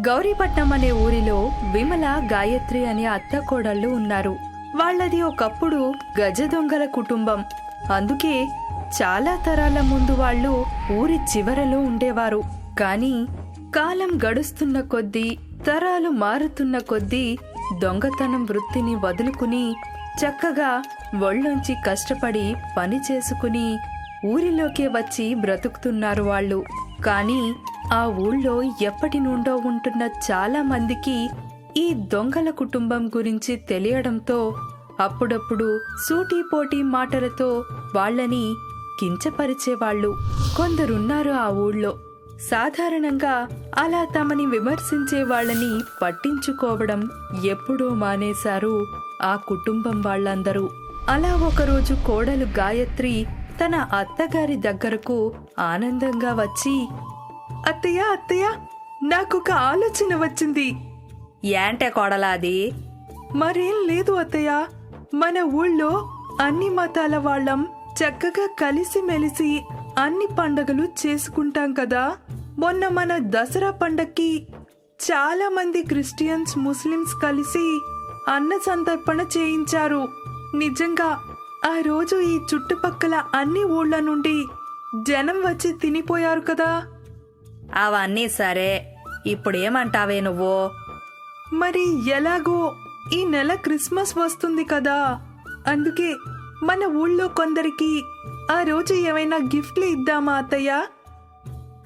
గౌరీపట్నం అనే ఊరిలో విమల గాయత్రి అనే అత్త కోడళ్ళు ఉన్నారు. వాళ్ళది ఒకప్పుడు గజ దొంగల కుటుంబం. అందుకే చాలా తరాల ముందు వాళ్ళు ఊరి చివరలో ఉండేవారు. కానీ కాలం గడుస్తున్న కొద్దీ తరాలు మారుతున్న కొద్దీ దొంగతనం వృత్తిని వదులుకుని చక్కగా ఒళ్ళొంచి కష్టపడి పని చేసుకుని ఊరిలోకే వచ్చి బ్రతుకుతున్నారు వాళ్ళు. కానీ ఆ ఊళ్ళో ఎప్పటి నుండో ఉంటున్న చాలా మందికి ఈ దొంగల కుటుంబం గురించి తెలియడంతో అప్పుడప్పుడు సూటీపోటీ మాటలతో వాళ్ళని కించపరిచేవాళ్ళు కొందరున్నారు ఆ ఊళ్ళో. సాధారణంగా అలా తమని విమర్శించే వాళ్ళని పట్టించుకోవడం ఎప్పుడో మానేశారు ఆ కుటుంబం వాళ్ళందరూ. అలా ఒకరోజు కోడలు గాయత్రి తన అత్తగారి దగ్గరకు ఆనందంగా వచ్చి అత్తయ్య అత్తయ్య నాకొక ఆలోచన వచ్చింది. ఏంటే కోడలాది మరేం లేదు అత్తయ్య. మన ఊళ్ళో అన్ని మతాల వాళ్ళం చక్కగా కలిసిమెలిసి అన్ని పండగలు చేసుకుంటాం కదా. మొన్న మన దసరా పండక్కి చాలా మంది క్రిస్టియన్స్ ముస్లిమ్స్ కలిసి అన్న సంతర్పణ చేయించారు. నిజంగా ఆ రోజు ఈ చుట్టుపక్కల అన్ని ఊళ్ళ నుండి జనం వచ్చి తినిపోయారు కదా. అవన్నీ సరే ఇప్పుడేమంటావే నువ్వు? మరి ఎలాగో ఈ నెల క్రిస్మస్ వస్తుంది కదా. అందుకే మన ఊళ్ళో కొందరికి ఆ రోజు ఏమైనా గిఫ్ట్లు ఇద్దామా అత్తయ్య?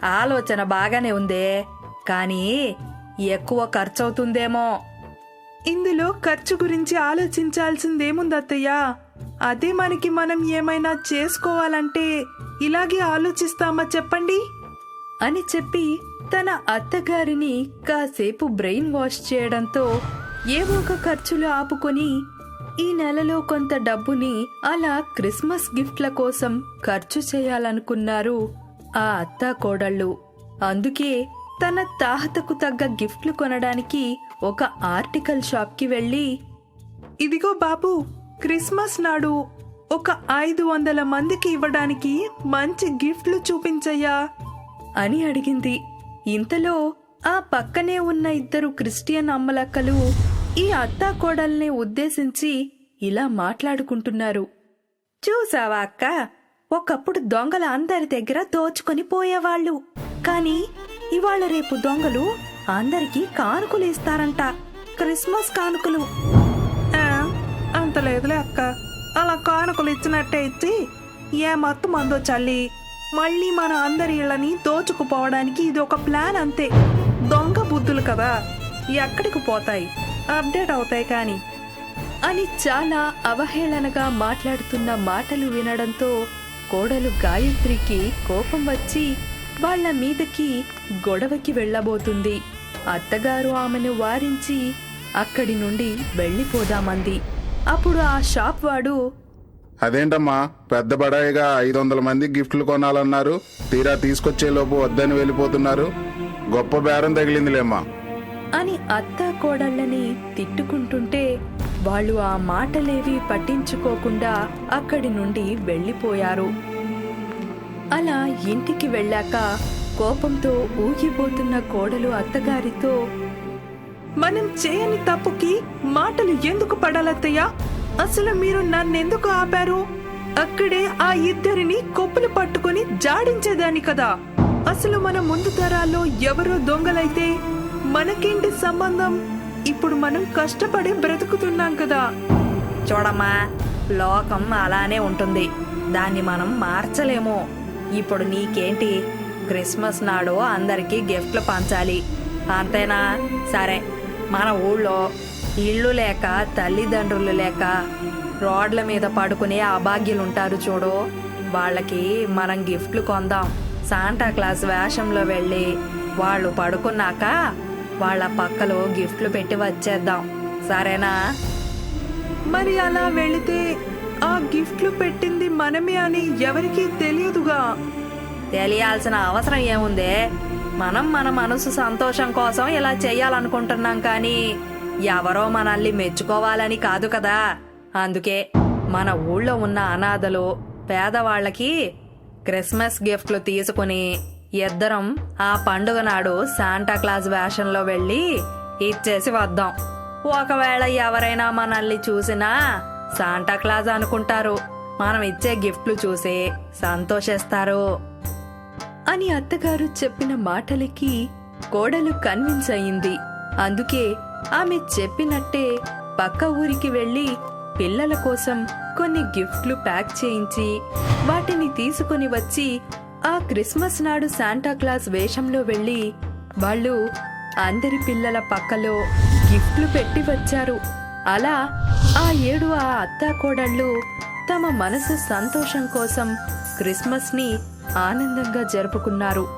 ఆలోచన బాగానే ఉందే కానీ ఎక్కువ ఖర్చవుతుందేమో. ఇందులో ఖర్చు గురించి ఆలోచించాల్సిందేముంది అత్తయ్య? అదే మనకి మనం ఏమైనా చేసుకోవాలంటే ఇలాగే ఆలోచిస్తామా చెప్పండి? అని చెప్పి తన అత్తగారిని కాసేపు బ్రెయిన్ వాష్ చేయడంతో ఏవో ఒక ఖర్చులు ఆపుకొని ఈ నెలలో కొంత డబ్బుని అలా క్రిస్మస్ గిఫ్ట్ల కోసం ఖర్చు చేయాలనుకున్నారు ఆ అత్త కోడళ్ళు అందుకే తన తాహతకు తగ్గ గిఫ్ట్లు కొనడానికి ఒక ఆర్టికల్ షాప్కి వెళ్ళి ఇదిగో బాబు క్రిస్మస్ నాడు ఒక ఐదు వందల మందికి ఇవ్వడానికి మంచి గిఫ్ట్లు చూపించయ్యా. అని అడిగింది. ఇంతలో ఆ పక్కనే ఉన్న ఇద్దరు క్రిస్టియన్ అమ్మలక్కలు ఈ అత్తా కోడల్ని ఉద్దేశించి ఇలా మాట్లాడుకుంటున్నారు. చూసావా అక్క? ఒకప్పుడు దొంగల అందరి దగ్గర దోచుకొని పోయేవాళ్ళు. కానీ ఇవాళ రేపు దొంగలు అందరికీ కానుకలు ఇస్తారంట. క్రిస్మస్ కానుకలు. అంత లేదులే అక్క. అలా కానుకలు ఇచ్చినట్టే ఇచ్చి ఏ మత్తు మందో చల్లి మళ్ళీ మన అందరి ఇళ్ళని దోచుకుపోవడానికి ఇది ఒక ప్లాన్ అంతే. దొంగ బుద్ధులు కదా ఎక్కడికి పోతాయి? అప్డేట్ అవుతాయి కానీ. అని చాలా అవహేళనగా మాట్లాడుతున్న మాటలు వినడంతో కోడలు గాయత్రికి కోపం వచ్చి వాళ్ళ మీదకి గొడవకి వెళ్ళబోతుంది. అత్తగారు ఆమెను వారించి అక్కడి నుండి వెళ్ళిపోదామంది. అప్పుడు ఆ షాప్ వాడు అదేంటమ్మా పెద్ద బడాయిగా ఐదు వందల మంది గిఫ్ట్లు కొనాలన్నారు. తీరా తీసుకొచ్చే లోపు వద్దని వెళ్ళిపోతున్నారు. గొప్ప బేరం తగిలిందిలేమ్మా. అని అత్త కోడళ్ళని తిట్టుకుంటుంటే వాళ్ళు ఆ మాటలేవి పట్టించుకోకుండా అక్కడి నుండి వెళ్ళిపోయారు. అలా ఇంటికి వెళ్ళాక కోపంతో ఊగిపోతున్న కోడలు అత్తగారితో మనం చేయని తప్పుకి మాటలు ఎందుకు పడాలత్తయ్యా? అసలు మీరు నన్నెందుకు ఆపారు? అక్కడే ఆ ఇద్దరిని కొప్పులు పట్టుకొని జాడించేదాని కదా. అసలు మన ముందు తరాల్లో ఎవరో దొంగలైతే మనకేంటి సంబంధం? ఇప్పుడు మనం కష్టపడి బ్రతుకుతున్నాం కదా. చూడమ్మా లోకం అలానే ఉంటుంది. దాన్ని మనం మార్చలేము. ఇప్పుడు నీకేంటి? క్రిస్మస్ నాడు అందరికీ గిఫ్ట్లు పంచాలి. అంతేనా? సరే మన ఊళ్ళో ఇళ్ళు లేక తల్లిదండ్రులు లేక రోడ్ల మీద పడుకునే అభాగ్యులు ఉంటారు చూడు. వాళ్ళకి మనం గిఫ్ట్లు కొందాం. శాంటా క్లాస్ వేషంలో వెళ్ళి వాళ్ళు పడుకున్నాక వాళ్ళ పక్కలో గిఫ్ట్లు పెట్టి వచ్చేద్దాం. సరేనా? మరి అలా వెళితే ఆ గిఫ్ట్లు పెట్టింది మనమే అని ఎవరికీ తెలియదుగా? తెలియాల్సిన అవసరం ఏముందే? మనం మన మనసు సంతోషం కోసం ఇలా చెయ్యాలనుకుంటున్నాం కానీ ఎవరో మనల్ని మెచ్చుకోవాలని కాదు కదా. అందుకే మన ఊళ్ళో ఉన్న అనాథలు పేదవాళ్ళకి క్రిస్మస్ గిఫ్ట్లు తీసుకుని ఇద్దరం ఆ పండుగ నాడు శాంటా క్లాస్ వేషంలో వెళ్ళి ఇచ్చేసి వద్దాం. ఒకవేళ ఎవరైనా మనల్ని చూసినా శాంటాక్లాస్ అనుకుంటారు. మనం ఇచ్చే గిఫ్ట్లు చూసి సంతోషిస్తారు. అని అత్తగారు చెప్పిన మాటలకి కోడలు కన్విన్స్ అయింది. అందుకే ఆమె చెప్పినట్టే పక్క ఊరికి వెళ్ళి పిల్లల కోసం కొన్ని గిఫ్ట్లు ప్యాక్ చేయించి వాటిని తీసుకుని వచ్చి ఆ క్రిస్మస్ నాడు శాంటాక్లాస్ వేషంలో వెళ్ళి వాళ్ళు అందరి పిల్లల పక్కలో గిఫ్ట్లు పెట్టి వచ్చారు. అలా ఆ ఏడు ఆ అత్తాకోడళ్ళు తమ మనసు సంతోషం కోసం క్రిస్మస్ని ఆనందంగా జరుపుకున్నారు.